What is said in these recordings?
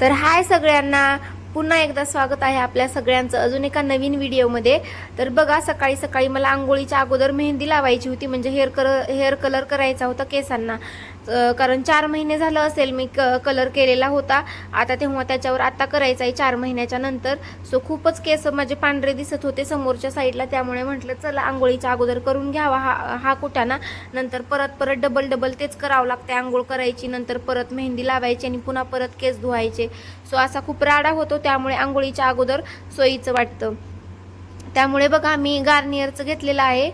तर हाय सगळ्यांना. पुन्हा एकदा स्वागत आहे आपल्या सगळ्यांचं अजून एका नवीन व्हिडिओमध्ये. तर बघा सकाळी सकाळी मला आंघोळीच्या अगोदर मेहंदी लावायची होती. म्हणजे हेअर कर हेअर कलर करायचा होता केसांना. कारण चार महिने झालं असेल मी क कलर केलेला होता. आता तेव्हा त्याच्यावर आत्ता करायचा आहे चार महिन्याच्या नंतर. सो खूपच केस माझे पांढरे दिसत होते समोरच्या साईडला त्यामुळे म्हटलं चला आंघोळीच्या अगोदर करून घ्यावा हा हा कुटाणा नंतर परत परत डबल डबल तेच करावं लागते आंघोळ करायची नंतर परत मेहंदी लावायची आणि पुन्हा परत केस धुवायचे. सो असा खूप राडा होतो. त्यामुळे आंघोळीच्या अगोदर सोयीचं वाटतं. त्यामुळे बघा मी गार्नियरचं घेतलेलं आहे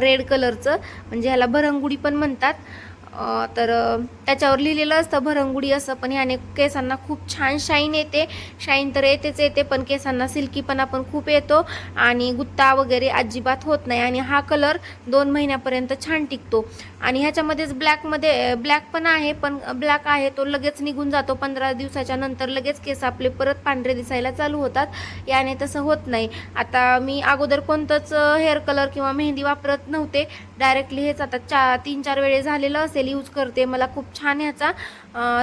रेड कलरचं म्हणजे ह्याला भरंगुडी पण म्हणतात. तर त्याच्यावर लिहिलेलं असतं भरंगुडी असं. पण ह्याने केसांना खूप छान शाईन येते. शाईन तर येतेच येते पण केसांना सिल्कीपणा पण खूप येतो आणि गुत्ता वगैरे अजिबात होत नाही आणि हा कलर दोन महिन्यापर्यंत छान टिकतो. आणि ह्याच्यामध्येच ब्लॅकमध्ये ब्लॅक पण आहे पण ब्लॅक आहे तो लगेच निघून जातो. पंधरा दिवसाच्या नंतर लगेच केस आपले परत पांढरे दिसायला चालू होतात. याने तसं होत नाही. आता मी अगोदर कोणतंच हेअर कलर किंवा मेहंदी वापरत नव्हते. डायरेक्टली हेच आता चा तीन चार वेळे झालेलं असेल. यूज करते. मला खूप छान ह्याचा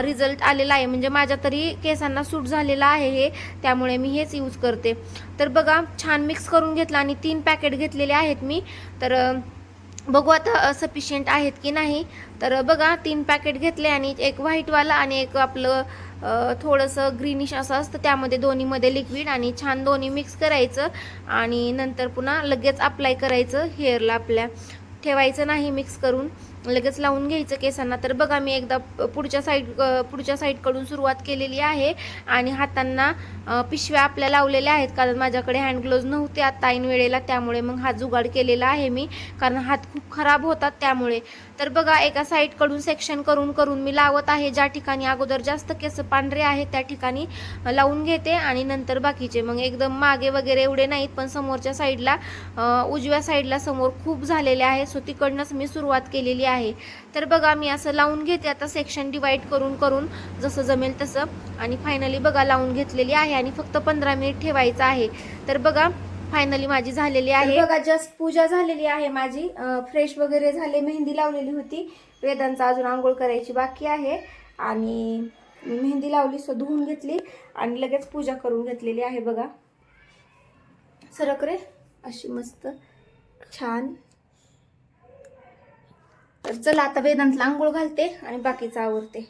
रिझल्ट आलेला आहे. म्हणजे माझ्या तरी केसांना सूट झालेला आहे हे त्यामुळे मी हेच यूज करते. तर बघा छान मिक्स करून घेतलं आणि तीन पॅकेट घेतलेले आहेत मी. तर बघू आता सफिशियंट आहेत की नाही. तर बघा तीन पॅकेट घेतले आणि एक व्हाईटवाला आणि एक आपलं थोडंसं ग्रीनिश असं असतं. त्यामध्ये दोन्हीमध्ये लिक्विड आणि छान दोन्ही मिक्स करायचं. आणि नंतर पुन्हा लगेच अप्लाय करायचं हेअरला आपल्या. ठेवायचं नाही मिक्स करून. लगेच लावून घ्यायचं केसांना. तर बघा मी एकदा पुढच्या साईड पुढच्या साईडकडून सुरुवात केलेली आहे आणि हातांना पिशव्या आपल्या लावलेल्या आहेत. कारण माझ्याकडे हँड ग्लोव्ज नव्हते आता ऐन वेळेला त्यामुळे मग हात जुगाड केलेला आहे मी. कारण हात खूप खराब होतात त्यामुळे. तर बघा एका साईडकडून सेक्शन करून करून मी लावत आहे. ज्या ठिकाणी अगोदर जास्त केस पांढरे आहेत त्या ठिकाणी लावून घेते आणि नंतर बाकीचे. मग एकदम मागे वगैरे एवढे नाहीत पण समोरच्या साईडला उजव्या साईडला समोर खूप झालेले आहे. सो तिकडनंच मी सुरुवात केलेली आहे. तर बघा मी असं लावून घेते आता सेक्शन डिवाईड करून करून जसं जमेल तसं. आणि फायनली बघा लावून घेतलेली आहे आणि फक्त पंधरा मिनिट ठेवायचं आहे. तर बघा फायनली माझी झालेली आहे. बघा जस्ट पूजा झालेली आहे माझी. फ्रेश वगैरे झाले मेहंदी लावलेली होती. वेदांचा अजून आंघोळ करायची बाकी आहे. आणि मेहंदी लावली सो धुवून घेतली. आणि लगेच पूजा करून घेतलेली आहे बघा. सरक रे अशी मस्त छान. तर चला आता वेदांतला आंघोळ घालते आणि बाकीचं आवरते.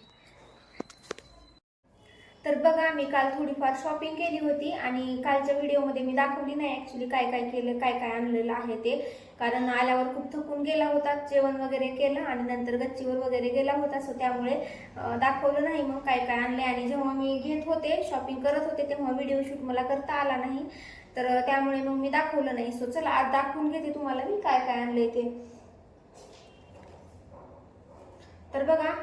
तर बघा मी काल थोडीफार शॉपिंग केली होती आणि कालच्या व्हिडिओमध्ये मी दाखवली नाही ॲक्च्युली काय काय केलं काय काय आणलेलं आहे ते. कारण आल्यावर खूप थकून गेला होता जेवण वगैरे केलं आणि नंतर गच्चीवर वगैरे गेला होता सो त्यामुळे दाखवलं नाही मग काय काय आणले. आणि जेव्हा मी घेत होते शॉपिंग करत होते तेव्हा व्हिडिओ शूट मला करता आला नाही. तर त्यामुळे मग मी दाखवलं नाही. सो चला आज दाखवून घेते तुम्हाला मी काय काय आणले ते. तर बघा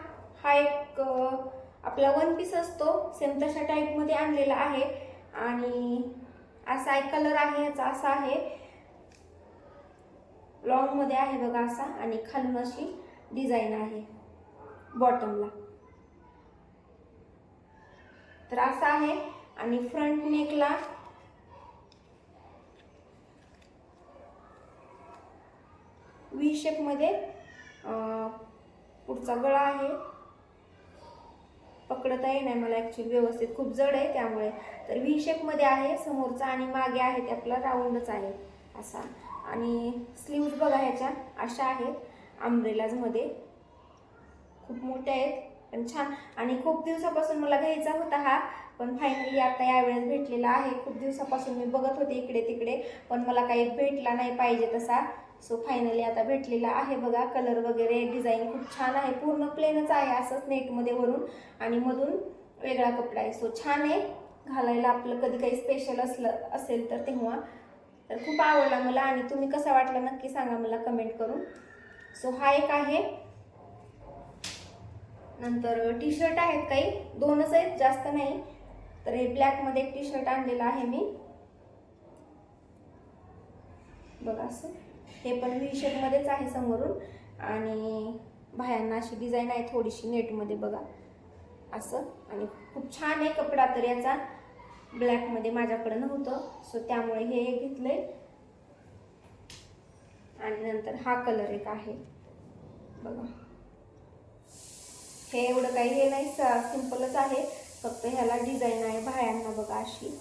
हा एक आपला वन पीस असतो. सेम तशा टाईपमध्ये आणलेला आहे. आणि असा एक कलर आहे याचा असा आहे. लॉंगमध्ये आहे बघा असा. आणि खालून अशी डिझाईन आहे. बॉटमला तर असा आहे. आणि फ्रंट नेकला व्ही शेपमध्ये पुढचा गळा आहे. पकडता येणार मला ॲक्च्युली व्यवस्थित खूप जड आहे त्यामुळे. तर व्ही शेपमध्ये आहे समोरचा आणि मागे आहे ते आपला राऊंडच आहे. असा. आणि स्लीव्ज बघा ह्याच्या अशा आहेत आंब्रेलाजमध्ये खूप मोठ्या आहेत पण छान. आणि खूप दिवसापासून मला घ्यायचा होता हा पण फायनली आता यावेळेस भेटलेला आहे. खूप दिवसापासून मी बघत होते इकडे तिकडे पण मला काही भेटला नाही पाहिजे तसा. सो फायनली आता भेटलेला आहे बघा. कलर वगैरे डिझाईन खूप छान आहे. पूर्ण प्लेनच आहे असंच नेटमध्ये वरून. आणि मधून वेगळा कपडा आहे. सो छान आहे. घालायला आपलं कधी काही स्पेशल असलं असेल तर तेव्हा. तर खूप आवडला मला आणि तुम्ही कसा वाटला नक्की सांगा मला कमेंट करून. सो हा एक आहे. नंतर टी शर्ट आहेत काही. दोनच आहेत जास्त नाही. तर हे ब्लॅकमध्ये एक टी शर्ट आणलेलं आहे मी. बघा असं. हे पण व्ही शेपमध्येच आहे समोरून. आणि बाहेरनं अशी डिझाईन आहे थोडीशी नेटमध्ये बघा. असं. आणि खूप छान आहे कपडा तर याचा. ब्लॅकमध्ये माझ्याकडे नव्हतं. सो त्यामुळे हे घेतलं आहे आणि नंतर हा कलर एक आहे. बघा. हे एवढं काही हे नाही सिम्पलच आहे. फक्त ह्याला डिझाईन आहे बाह्यांना बघा अशी.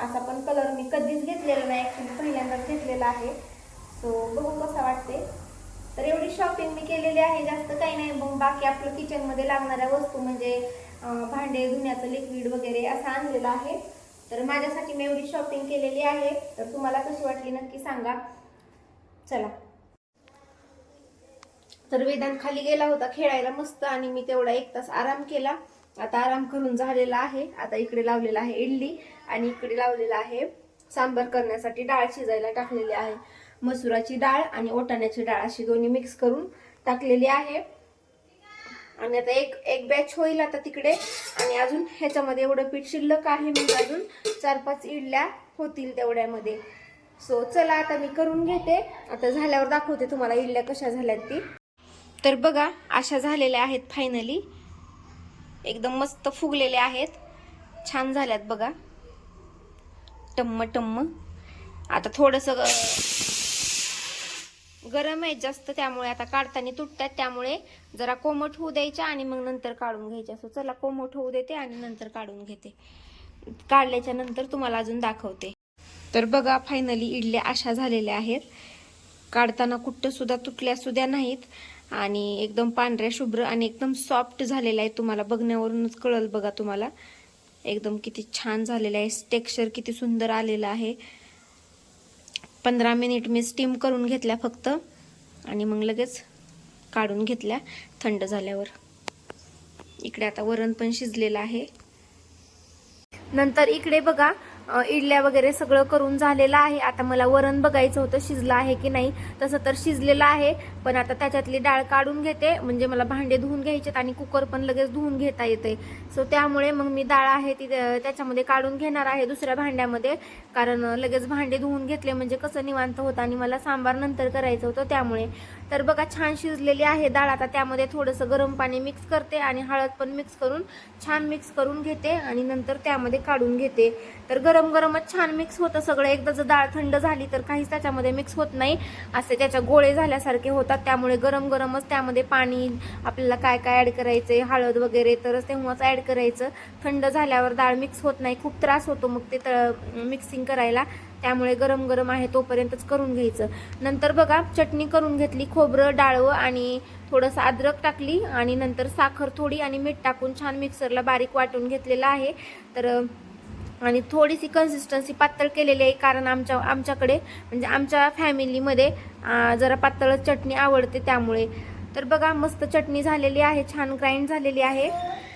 असा पण कलर मी कधीच घेतलेला नाही ॲक्च्युली पहिल्यांदाच घेतलेला आहे. सो बघू कसा वाटते तर एवढी शॉपिंग मी केलेली आहे जास्त काही नाही. मग बाकी आपलं किचनमध्ये लागणाऱ्या वस्तू म्हणजे भांडे धुण्याचं लिक्विड वगैरे असं आणलेलं आहे. तर माझ्यासाठी मी एवढी शॉपिंग केलेली आहे. तर तुम्हाला कशी वाटली नक्की सांगा. चला. तर वेदांत खाली गेला होता खेळायला मस्त आणि मी तेवढा एक तास आराम केला. आता आराम करून झालेला आहे. आता इकडे लावलेला आहे इडली आणि इकडे लावलेला आहे सांबार करण्यासाठी डाळ शिजायला टाकलेली आहे. मसुराची डाळ आणि ओटाण्याची डाळ अशी दोन्ही मिक्स करून टाकलेली आहे. आणि आता एक एक बॅच होईल आता तिकडे. आणि अजून ह्याच्यामध्ये एवढं पीठ शिल्लक आहे मग अजून चार पाच इडल्या होतील तेवढ्यामध्ये. सो चला आता मी करून घेते. आता झाल्यावर दाखवते तुम्हाला इडल्या कशा झाल्यात ती. तर बघा अशा झालेल्या आहेत फायनली एकदम मस्त फुगलेले आहेत. छान झाल्यात बघा. टम्म टम्म. आता थोडंसं ग- गरम आहे जास्त त्यामुळे आता काढताना तुटतात. त्यामुळे जरा कोमट होऊ द्यायच्या आणि मग नंतर काढून घ्यायच्या असं चला कोमट होऊ देते आणि नंतर काढून घेते. काढल्याच्या नंतर तुम्हाला अजून दाखवते. तर बघा फायनली इडल्या अशा झालेल्या आहेत. काढताना कुठं सुद्धा तुटल्या सुद्धा नाहीत. आणि एकदम पांढऱ्या शुभ्र आणि एकदम सॉफ्ट झालेला आहे तुम्हाला. बघण्यावरूनच कळल बघा तुम्हाला. एकदम किती छान झालेलं आहे. टेक्स्चर किती सुंदर आलेलं आहे. पंधरा मिनिट मी स्टीम करून घेतल्या फक्त. आणि मग लगेच काढून घेतल्या थंड झाल्यावर. इकडे आता वरण पण शिजलेलं आहे. नंतर इकडे बघा इडल्या वगैरे सगळं करून झालेलं आहे. आता मला वरण बघायचं होतं शिजलं आहे की नाही तसं तर शिजलेलं आहे. पण आता त्याच्यातली डाळ काढून घेते. म्हणजे मला भांडे धुवून घ्यायचेत आणि कुकर पण लगेच धुवून घेता येते. सो त्यामुळे मग मी डाळ आहे ती त्याच्यामध्ये काढून घेणार आहे दुसऱ्या भांड्यामध्ये. कारण लगेच भांडे धुवून घेतले म्हणजे कसं निवांत होतं आणि मला सांबार नंतर करायचं होतं त्यामुळे. तर बघा छान शिजलेली आहे डाळ. आता त्यामध्ये थोडंसं गरम पाणी मिक्स करते आणि हळद पण मिक्स करून छान मिक्स करून घेते आणि नंतर त्यामध्ये काढून घेते. तर गरम गरम गरमच छान मिक्स होतं सगळं. एकदा जर डाळ थंड झाली तर काहीच त्याच्यामध्ये मिक्स होत नाही. असे त्याच्या गोळे झाल्यासारखे होतात. त्यामुळे गरम गरमच त्यामध्ये पाणी आपल्याला काय काय ॲड करायचे हळद वगैरे तरच तेव्हाच ॲड करायचं. थंड झाल्यावर डाळ मिक्स होत नाही. खूप त्रास होतो मग ते मिक्सिंग करायला. त्यामुळे गरम गरम आहे तोपर्यंतच करून घ्यायचं. नंतर बघा चटणी करून घेतली खोबरं डाळवं आणि थोडंसं अद्रक टाकली आणि नंतर साखर थोडी आणि मीठ टाकून छान मिक्सरला बारीक वाटून घेतलेलं आहे. तर आणि थोडीशी कन्सिस्टन्सी पातळ केलेली आहे कारण आमच्या आमच्याकडे म्हणजे आमच्या फॅमिलीमध्ये जरा पातळ चटणी आवडते त्यामुळे. तर बघा मस्त चटणी झालेली आहे छान ग्राइंड झालेली आहे.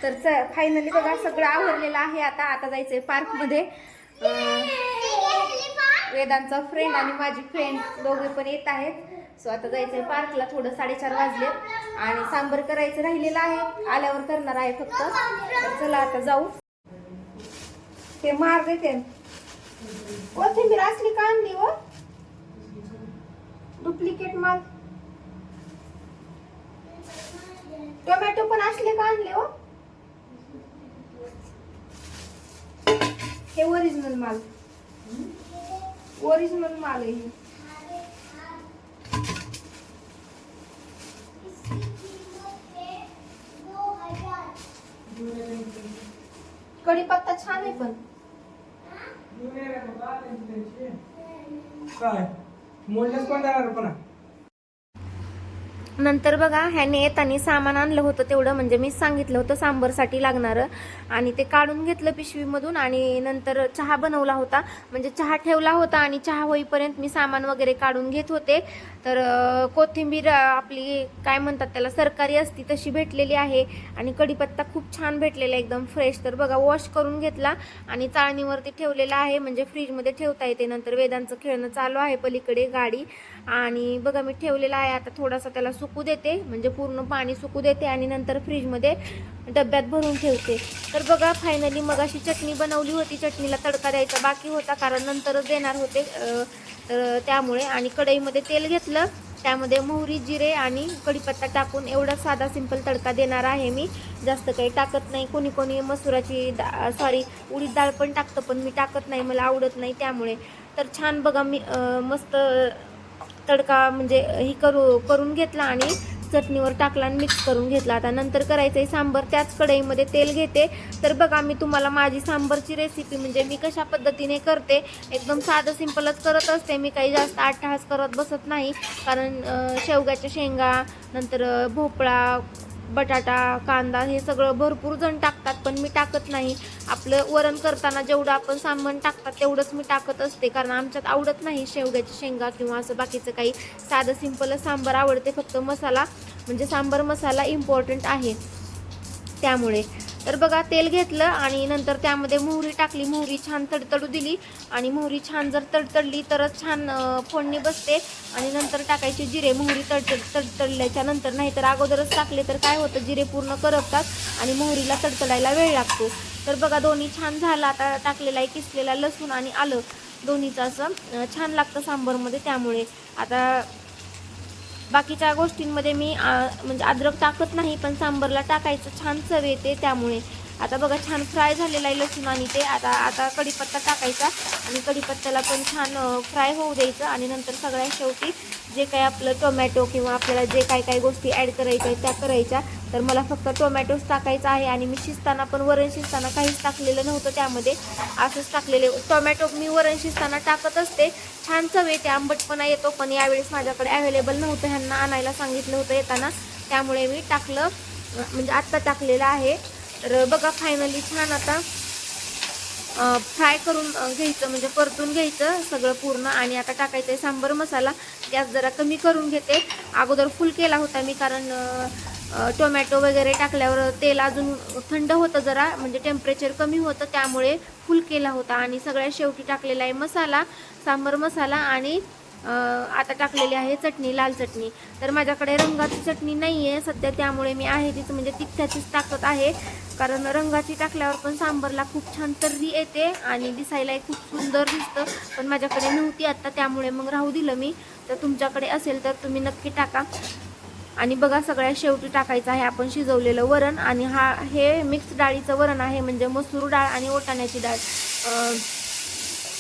तर च फायनली बघा सगळं आवरलेलं आहे आता. आता जायचं आहे पार्कमध्ये वेदांचा फ्रेंड आणि माझी फ्रेंड दोघे पण येत आहेत. सो आता जायचं आहे पार्कला थोडं साडेचार वाजले. आणि सांबर करायचं राहिलेलं आहे. आल्यावर करणार आहे फक्त. चला आता जाऊ. ते मार देते. कोथिंबीर असली का आणली व? डुप्लिकेट माल टोमॅटो पण असले का आणले हो हे ओरिजिनल माल. ओरिजिनल माल आहे कढीपत्ता छान आहे पण. काय? मोजल्यास पण जाणार पण? नंतर बघा ह्याने येताना सामान आणलं होतं तेवढं म्हणजे मी सांगितलं होतं सांबरसाठी लागणारं. आणि ते काढून घेतलं पिशवीमधून आणि नंतर चहा बनवला होता. म्हणजे चहा ठेवला होता आणि चहा होईपर्यंत मी सामान वगैरे काढून घेत होते. तर कोथिंबीर आपली काय म्हणतात त्याला सरकारी असती तशी भेटलेली आहे. आणि कढीपत्ता खूप छान भेटलेला आहे, एकदम फ्रेश तर बघा वॉश करून घेतला आणि चाळणीवरती ठेवलेला आहे. म्हणजे फ्रीजमध्ये ठेवता येते. नंतर वेदांचं खेळणं चालू आहे पलीकडे गाडी. आणि बघा मी ठेवलेला आहे. आता थोडासा त्याला सुकू देते. म्हणजे पूर्ण पाणी सुकू देते आणि नंतर फ्रीजमध्ये डब्यात भरून ठेवते. तर बघा फायनली मग अशी चटणी बनवली होती. चटणीला तडका द्यायचा बाकी होता कारण नंतरच देणार होते तर त्यामुळे. आणि कढईमध्ये तेल घेतलं. त्यामध्ये मोहरी जिरे आणि कढीपत्ता टाकून एवढा साधा सिंपल तडका देणार आहे मी. जास्त काही टाकत नाही. कोणी कोणी मसुराची दा सॉरी उडीद डाळ पण टाकतं पण मी टाकत नाही. मला आवडत नाही त्यामुळे. तर छान बघा मी मस्त तडका म्हणजे ही करू करून घेतला आणि चटणीवर टाकला आणि मिक्स करून घेतला. आता नंतर करायचं आहे सांबर त्याच कढईमध्ये तेल घेते. तर बघा मी तुम्हाला माझी सांबरची रेसिपी म्हणजे मी कशा पद्धतीने करते एकदम साधं सिंपलच करत असते. मी काही जास्त आठ करत बसत नाही. कारण शेवग्याच्या शेंगा नंतर भोपळा बटाटा कांदा हे सगळं भरपूर जण टाकतात पण मी टाकत नाही. आपलं वरण करताना जेवढं आपण सामान टाकतात तेवढंच मी टाकत असते. कारण आमच्यात आवडत नाही शेवग्याची शेंगा किंवा असं बाकीचं काही. साधं सिंपल सांबार आवडते फक्त मसाला म्हणजे सांबार मसाला इम्पॉर्टंट आहे. त्यामुळे. तर बघा तेल घेतलं आणि नंतर त्यामध्ये मोहरी टाकली. मोहरी छान तडतडू दिली. आणि मोहरी छान जर तडतडली तरच छान फोडणी बसते. आणि नंतर टाकायचे जिरे. मोहरी तडतड तडतडल्याच्या नंतर नाही तर अगोदरच टाकले तर काय होतं? जिरे पूर्ण करपतात आणि मोहरीला तडतडायला वेळ लागतो. तर बघा दोन्ही छान झालं. आता टाकलेला आहे किसलेला लसूण आणि आलं. दोन्हीचं असं छान लागतं सांबरमध्ये त्यामुळे. आता बाकीच्या गोष्टींमध्ये मी आ, म्हणजे अद्रक टाकत नाही पण सांबरला टाकायचं छान चव येते त्यामुळे. आता बघा छान फ्राय झालेला आहे लसूण आणि ते. आता आता कढीपत्ता टाकायचा आणि कढीपत्त्याला पण छान फ्राय होऊ द्यायचं आणि नंतर सगळ्यात शेवटी जे काही आपलं टोमॅटो किंवा आपल्याला जे काही काही गोष्टी ॲड करायच्या आहेत त्या करायच्या. तर मला फक्त टोमॅटोच टाकायचा आहे आणि मी शिजताना पण वरण शिजताना काहीच टाकलेलं नव्हतं त्यामध्ये. असंच टाकलेले टोमॅटो मी वरण शिजताना टाकत असते. छान चव येते आंबटपणा येतो पण यावेळेस माझ्याकडे अवेलेबल नव्हतं. ह्यांना आणायला सांगितलं होतं येताना. त्यामुळे मी टाकलं म्हणजे आत्ता टाकलेलं आहे. तर बघा फायनली छान आता फ्राय करून घ्यायचं म्हणजे परतून घ्यायचं सगळं पूर्ण. आणि आता टाकायचं आहे सांबर मसाला. गॅस जरा कमी करून घेते. अगोदर फुल केला होता मी कारण टोमॅटो वगैरे टाकल्यावर तेल अजून थंड होतं जरा म्हणजे टेम्परेचर कमी होतं त्यामुळे फुल केला होता. आणि सगळ्यात शेवटी टाकलेला आहे मसाला सांबर मसाला आणि आता टाकलेली आहे चटणी लाल चटणी. तर माझ्याकडे रंगाची चटणी नाही आहे सध्या त्यामुळे मी आहे तीच म्हणजे तिथ्याचीच टाकत आहे. कारण रंगाची टाकल्यावर पण सांबरला खूप छान तर्री येते आणि दिसायला खूप सुंदर दिसतं. पण माझ्याकडे नव्हती आत्ता त्यामुळे मग राहू दिलं मी. तर तुमच्याकडे असेल तर तुम्ही नक्की टाका. आणि बघा सगळ्या शेवटी टाकायचं आहे. आपण शिजवलेलं वरण आणि हा हे मिक्स डाळीचं वरण आहे. म्हणजे मसूर डाळ आणि ओटाण्याची डाळ.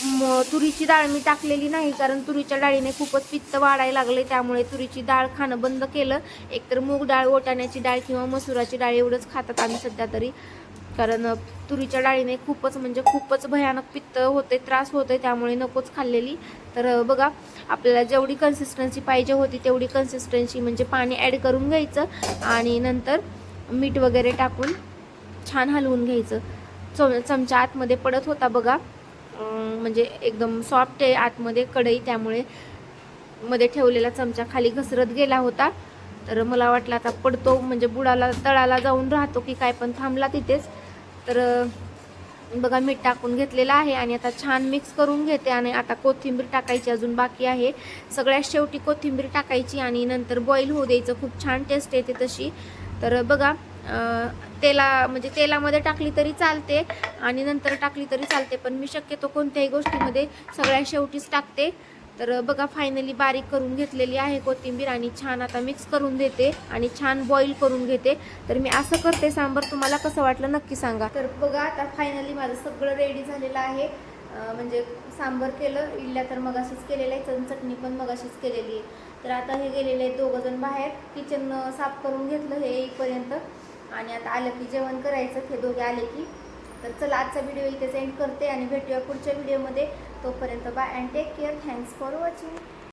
तुरीची डाळ मी टाकलेली नाही कारण तुरीच्या डाळीने खूपच पित्त वाढायला लागले त्यामुळे तुरीची डाळ खाणं बंद केलं. एकतर मूग डाळ ओटाण्याची डाळ किंवा मसुराची डाळ एवढंच खातात आम्ही सध्या तरी. कारण तुरीच्या डाळीने खूपच म्हणजे खूपच भयानक पित्त होते त्रास होते त्यामुळे नकोच खाल्लेली. तर बघा आपल्याला जेवढी कन्सिस्टन्सी पाहिजे होती तेवढी कन्सिस्टन्सी म्हणजे पाणी ॲड करून घ्यायचं आणि नंतर मीठ वगैरे टाकून छान हलवून घ्यायचं. चम चमचा आतमध्ये पडत होता बघा. म्हणजे एकदम सॉफ्ट आहे आतमध्ये कढई त्यामुळे मध्ये ठेवलेला चमचा खाली घसरत गेला होता. तर मला वाटलं आता पडतो म्हणजे बुडाला तळाला जाऊन राहतो की काय पण थांबला तिथेच. तर बघा मीठ टाकून घेतलेलं आहे आणि आता छान मिक्स करून घेते आणि आता कोथिंबीर टाकायची अजून बाकी आहे. सगळ्यात शेवटी कोथिंबीर टाकायची आणि नंतर बॉईल होऊ द्यायचं. खूप छान टेस्ट येते तशी. तर बघा तेला म्हणजे तेलामध्ये टाकली तरी चालते आणि नंतर टाकली तरी चालते. पण मी शक्यतो कोणत्याही गोष्टीमध्ये सगळ्या शेवटीच टाकते. तर बघा फायनली बारीक करून घेतलेली आहे कोथिंबीर आणि छान आता मिक्स करून देते आणि छान बॉईल करून घेते. तर मी असं करते. सांबर तुम्हाला कसं वाटलं नक्की सांगा. तर बघा आता फायनली माझं सगळं रेडी झालेलं आहे. म्हणजे सांबर केलं इडल्या तर मग अशीच केलेलं आहे चण चटणी पण मग अशीच केलेली आहे. तर आता हे गेलेले आहेत दोघं जण बाहेर. किचन साफ करून घेतलं हे येईपर्यंत आणि आता आलं की जेवण करायचं हे दोघे आले की. तर चला आजचा व्हिडिओ इथे सेंड करते आणि भेटूया पुढच्या व्हिडिओमध्ये तोपर्यंत bye and take care thanks for watching